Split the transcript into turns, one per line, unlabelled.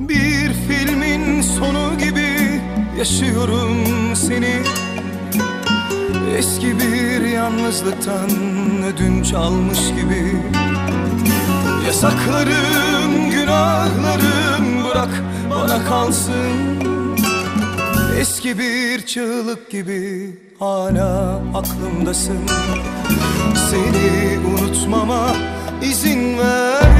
Bir filmin sonu gibi yaşıyorum seni. Eski bir yalnızlıktan ödünç almış gibi. Yasaklarım, günahlarım bırak bana kalsın. Eski bir çığlık gibi hala aklımdasın. Seni unutmama izin verme